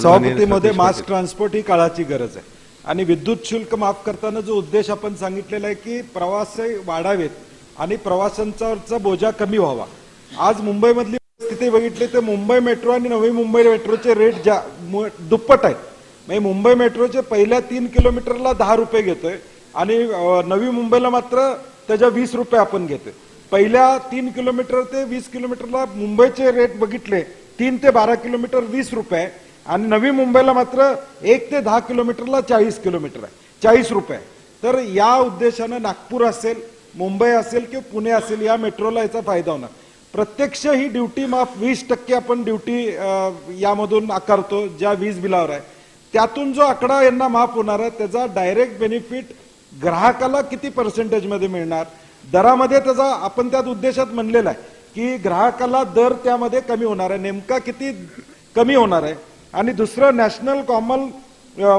सभापतीमध्ये मास transport ही काळाची गरज आहे. आणि विद्युत शुल्क माफ करताना जो उद्देश आपण सांगितलेला आहे की प्रवास वाढावेत आणि प्रवाशांचा बोजा कमी व्हावा. आज मुंबईमधली स्थिती बघितली तर मुंबई मेट्रो आणि नवी मुंबई मेट्रोचे रेट ज्या दुप्पट आहेत. म्हणजे मुंबई मेट्रोचे पहिल्या तीन किलोमीटरला दहा रुपये घेतोय आणि नवी मुंबईला मात्र त्याच्या वीस रुपये आपण घेतोय. पहिल्या तीन किलोमीटर ते वीस किलोमीटरला मुंबईचे रेट बघितले तीन ते बारा किलोमीटर वीस रुपये. आणि नवी मुंबईला मात्र एक ते दहा किलोमीटरला चाळीस किलोमीटर आहे. चाळीस रुपये. तर या उद्देशानं नागपूर असेल मुंबई असेल किंवा पुणे असेल या मेट्रोला याचा फायदा होणार. प्रत्यक्ष ही ड्युटी माफ वीस टक्के आपण ड्युटी यामधून आकारतो ज्या वीज बिलावर आहे. त्यातून जो आकडा यांना माफ होणार आहे त्याचा डायरेक्ट बेनिफिट ग्राहकाला किती पर्सेंटेजमध्ये मिळणार? दरामध्ये त्याचा आपण त्यात उद्देशात म्हणलेला आहे की ग्राहकाला दर त्यामध्ये कमी होणार आहे. नेमका किती कमी होणार आहे? आणि दुसरं नॅशनल कॉमन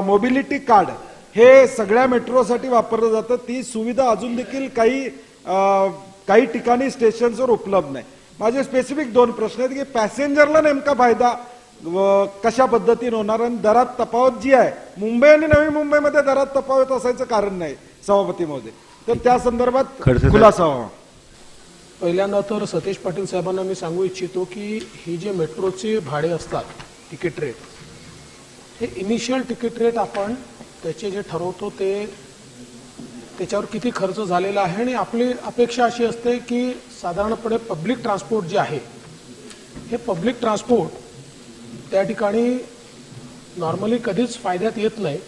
मोबिलिटी कार्ड. हे सगळ्या मेट्रोसाठी वापरलं जातं. ती सुविधा अजून देखील काही काही ठिकाणी स्टेशन्सवर उपलब्ध नाही. माझे स्पेसिफिक दोन प्रश्न आहेत की पॅसेंजरला नेमका फायदा कशा पद्धतीने होणार आणि दरात तफावत जी आहे मुंबई आणि नवी मुंबईमध्ये दरात तफावत असायचं कारण नाही सभापती महोदय. तर त्या संदर्भात. खुलासा व्हावा. पहिल्यांदा तर सतीश पाटील साहेबांना मी सांगू इच्छितो की ही जे मेट्रोचे भाडे असतात तिकीट रेट हे इनिशियल तिकीट रेट आपण त्याचे जे ठरवतो ते त्याच्यावर किती खर्च झालेला आहे आणि आपली अपेक्षा अशी असते की साधारणपणे पब्लिक ट्रान्सपोर्ट जे आहे हे पब्लिक ट्रान्सपोर्ट त्या ठिकाणी नॉर्मली कधीच फायद्यात येत नाही.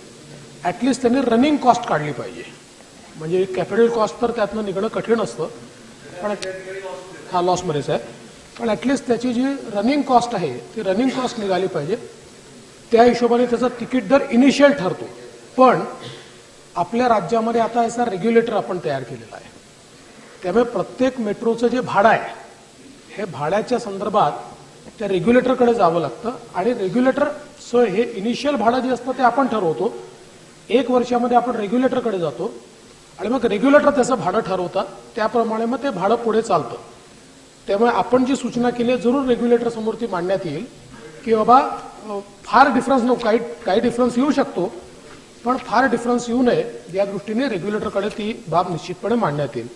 ॲटलिस्ट त्यांनी रनिंग कॉस्ट काढली पाहिजे. म्हणजे कॅपिटल कॉस्ट तर त्यातनं निघणं कठीण असतं. पण हा लॉसमध्येच आहे पण ॲटलिस्ट त्याची जी रनिंग कॉस्ट आहे ती रनिंग कॉस्ट निघाली पाहिजे. त्या हिशोबाने त्याचा तिकीट दर इनिशियल ठरतो. पण आपल्या राज्यामध्ये आता याचा रेग्युलेटर आपण तयार केलेला आहे. त्यामुळे प्रत्येक मेट्रोचं जे भाडं आहे हे भाड्याच्या संदर्भात त्या रेग्युलेटरकडे जावं लागतं. आणि रेग्युलेटर सो हे इनिशियल भाडं जे असतं ते आपण ठरवतो. एक वर्षामध्ये आपण रेग्युलेटरकडे जातो. आणि मग रेग्युलेटर त्याचं भाडं ठरवतात. त्याप्रमाणे मग ते भाडं पुढे चालतं. त्यामुळे आपण जी सूचना केली आहे जरूर रेग्युलेटर समोर ती मांडण्यात येईल की बाबा फार डिफरन्स नको काही काही डिफरन्स येऊ शकतो पण फार डिफरन्स येऊ नये. या दृष्टीने रेग्युलेटरकडे ती बाब निश्चितपणे मांडण्यात येईल.